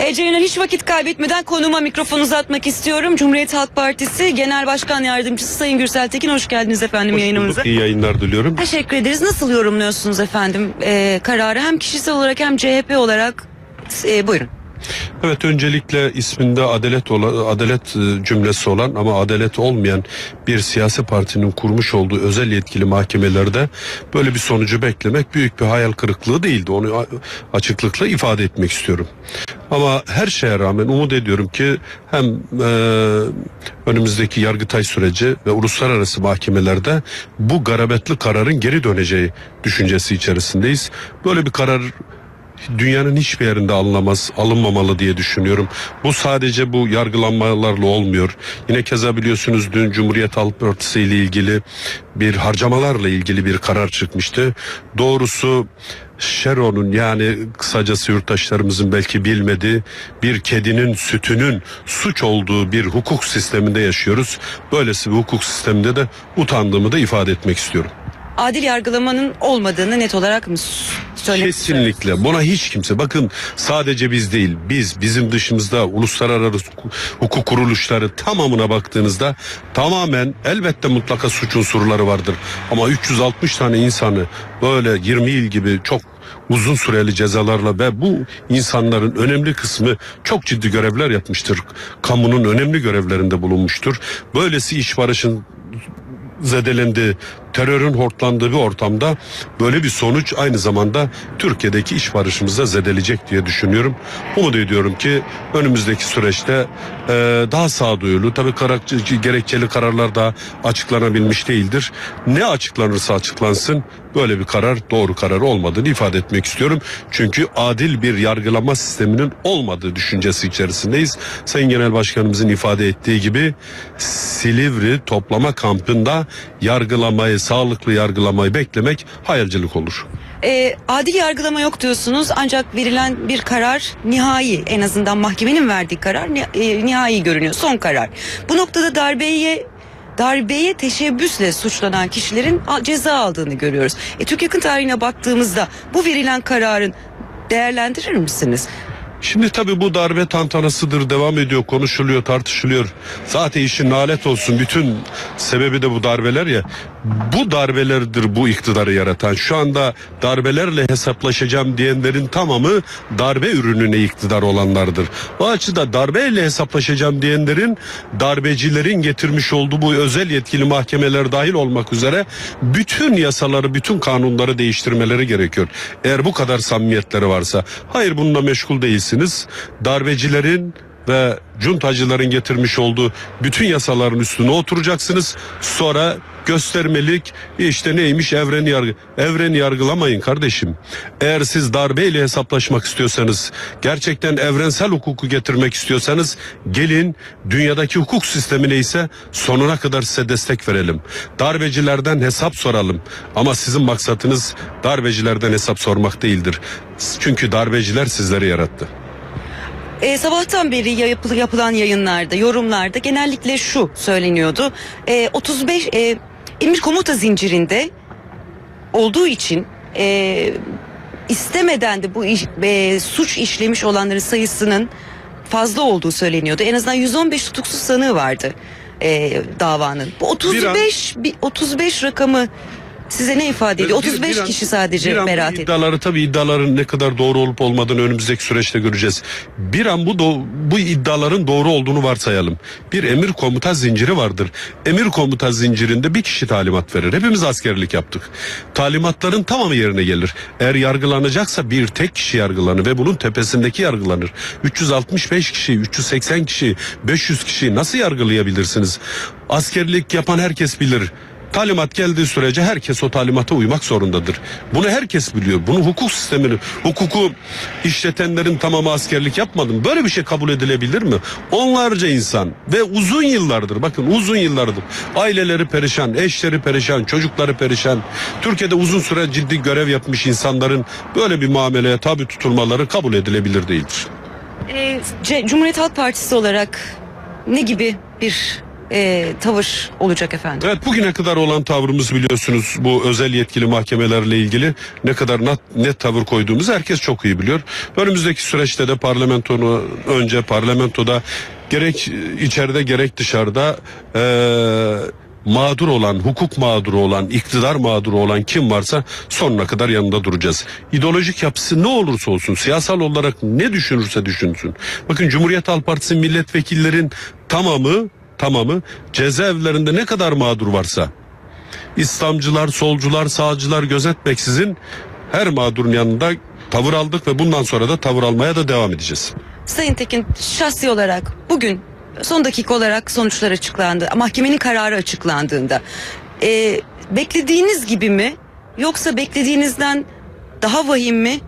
E, Ceylan hiç vakit kaybetmeden konuma mikrofon uzatmak istiyorum. Cumhuriyet Halk Partisi Genel Başkan Yardımcısı Sayın Gürsel Tekin hoş geldiniz efendim Hoş yayınımıza. bulduk, iyi yayınlar diliyorum. Teşekkür ederiz. Nasıl yorumluyorsunuz efendim e, kararı hem kişisel olarak hem CHP olarak? E, buyurun. Evet öncelikle isminde adalet olan, adalet e, cümlesi olan ama adalet olmayan bir siyasi partinin kurmuş olduğu özel yetkili mahkemelerde böyle bir sonucu beklemek büyük bir hayal kırıklığı değildi. Onu açıklıkla ifade etmek istiyorum. Ama her şeye rağmen umut ediyorum ki hem e, önümüzdeki yargıtay süreci ve uluslararası mahkemelerde bu garabetli kararın geri döneceği düşüncesi içerisindeyiz. Böyle bir karar dünyanın hiçbir yerinde alınamaz, alınmamalı diye düşünüyorum. Bu sadece bu yargılanmalarla olmuyor. Yine keza biliyorsunuz dün Cumhuriyet Halk Partisi ile ilgili bir harcamalarla ilgili bir karar çıkmıştı. Doğrusu Şeron'un yani kısacası yurttaşlarımızın belki bilmediği bir kedinin sütünün suç olduğu bir hukuk sisteminde yaşıyoruz. Böylesi bir hukuk sisteminde de utandığımı da ifade etmek istiyorum. Adil yargılamanın olmadığını net olarak mı Kesinlikle. Buna hiç kimse bakın sadece biz değil biz bizim dışımızda uluslararası hukuk kuruluşları tamamına baktığınızda tamamen elbette mutlaka suç unsurları vardır. Ama 360 tane insanı böyle 20 yıl gibi çok uzun süreli cezalarla ve bu insanların önemli kısmı çok ciddi görevler yapmıştır. Kamunun önemli görevlerinde bulunmuştur. Böylesi iş barışın zedelendi, terörün hortlandığı bir ortamda böyle bir sonuç aynı zamanda Türkiye'deki iş barışımıza zedeleyecek diye düşünüyorum. Umut ediyorum ki önümüzdeki süreçte e, daha sağduyulu, tabii karak- gerekçeli kararlar da açıklanabilmiş değildir. Ne açıklanırsa açıklansın böyle bir karar doğru karar olmadığını ifade etmek istiyorum. Çünkü adil bir yargılama sisteminin olmadığı düşüncesi içerisindeyiz. Sayın Genel Başkanımızın ifade ettiği gibi Silivri toplama kampında yargılamayı, sağlıklı yargılamayı beklemek hayalcilik olur. E, adil yargılama yok diyorsunuz ancak verilen bir karar nihai en azından mahkemenin verdiği karar e, nihai görünüyor son karar. Bu noktada darbeye darbeye teşebbüsle suçlanan kişilerin ceza aldığını görüyoruz. E, Türk yakın tarihine baktığımızda bu verilen kararın değerlendirir misiniz? Şimdi tabii bu darbe tantanasıdır devam ediyor konuşuluyor tartışılıyor. Zaten işin nalet olsun bütün sebebi de bu darbeler ya. Bu darbelerdir bu iktidarı yaratan. Şu anda darbelerle hesaplaşacağım diyenlerin tamamı darbe ürününe iktidar olanlardır. O açıda darbeyle hesaplaşacağım diyenlerin darbecilerin getirmiş olduğu bu özel yetkili mahkemeler dahil olmak üzere bütün yasaları bütün kanunları değiştirmeleri gerekiyor. Eğer bu kadar samimiyetleri varsa. Hayır bununla meşgul değilsiniz. Darbecilerin ve cuntacıların getirmiş olduğu bütün yasaların üstüne oturacaksınız. Sonra göstermelik işte neymiş evreni yargı. Evreni yargılamayın kardeşim. Eğer siz darbeyle hesaplaşmak istiyorsanız, gerçekten evrensel hukuku getirmek istiyorsanız gelin dünyadaki hukuk sistemi neyse sonuna kadar size destek verelim. Darbecilerden hesap soralım. Ama sizin maksatınız darbecilerden hesap sormak değildir. Çünkü darbeciler sizleri yarattı. E, sabahtan beri yapılı yapılan yayınlarda, yorumlarda genellikle şu söyleniyordu. E, 35 e, emir komuta zincirinde olduğu için e, istemeden de bu iş, e, suç işlemiş olanların sayısının fazla olduğu söyleniyordu. En azından 115 tutuksuz sanığı vardı e, davanın. Bu 35 bir 35 rakamı size ne ifade ediyor? Bir- 35 bir an- kişi sadece bir an beraat ediyor. iddiaları tabii iddiaların ne kadar doğru olup olmadığını önümüzdeki süreçte göreceğiz. Bir an bu do- bu iddiaların doğru olduğunu varsayalım. Bir emir komuta zinciri vardır. Emir komuta zincirinde bir kişi talimat verir. Hepimiz askerlik yaptık. Talimatların tamamı yerine gelir. Eğer yargılanacaksa bir tek kişi yargılanır ve bunun tepesindeki yargılanır. 365 kişi, 380 kişi, 500 kişi nasıl yargılayabilirsiniz? Askerlik yapan herkes bilir. Talimat geldiği sürece herkes o talimata uymak zorundadır. Bunu herkes biliyor. Bunu hukuk sistemini, hukuku işletenlerin tamamı askerlik yapmadı mı? Böyle bir şey kabul edilebilir mi? Onlarca insan ve uzun yıllardır bakın uzun yıllardır aileleri perişan, eşleri perişan, çocukları perişan. Türkiye'de uzun süre ciddi görev yapmış insanların böyle bir muameleye tabi tutulmaları kabul edilebilir değildir. Ee, Cumhuriyet Halk Partisi olarak ne gibi bir e, tavır olacak efendim? Evet bugüne kadar olan tavrımız biliyorsunuz bu özel yetkili mahkemelerle ilgili ne kadar net, net tavır koyduğumuzu herkes çok iyi biliyor. Önümüzdeki süreçte de parlamentonu önce parlamentoda gerek içeride gerek dışarıda eee mağdur olan, hukuk mağduru olan, iktidar mağduru olan kim varsa sonuna kadar yanında duracağız. İdeolojik yapısı ne olursa olsun, siyasal olarak ne düşünürse düşünsün. Bakın Cumhuriyet Halk Partisi milletvekillerin tamamı tamamı cezaevlerinde ne kadar mağdur varsa İslamcılar, solcular, sağcılar gözetmeksizin her mağdurun yanında tavır aldık ve bundan sonra da tavır almaya da devam edeceğiz. Sayın Tekin şahsi olarak bugün son dakika olarak sonuçlar açıklandı. Mahkemenin kararı açıklandığında e, beklediğiniz gibi mi yoksa beklediğinizden daha vahim mi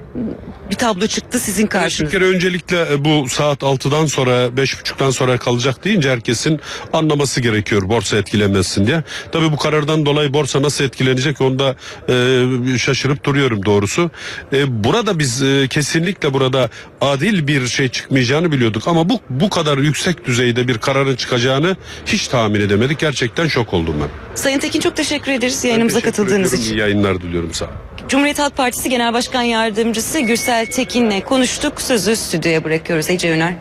bir tablo çıktı sizin Bir karşınıza? kere öncelikle e, bu saat 6'dan sonra 5.30'dan sonra kalacak deyince herkesin anlaması gerekiyor borsa etkilenmesin diye. Tabii bu karardan dolayı borsa nasıl etkilenecek onu da e, şaşırıp duruyorum doğrusu. E, burada biz e, kesinlikle burada adil bir şey çıkmayacağını biliyorduk ama bu bu kadar yüksek düzeyde bir kararın çıkacağını hiç tahmin edemedik. Gerçekten şok oldum ben. Sayın Tekin çok teşekkür ederiz yayınımıza Teşekkür katıldığınız için. İyi yayınlar diliyorum sağ olun. Cumhuriyet Halk Partisi Genel Başkan Yardımcısı Gürsel Tekin'le konuştuk. Sözü stüdyoya bırakıyoruz Ece Öner.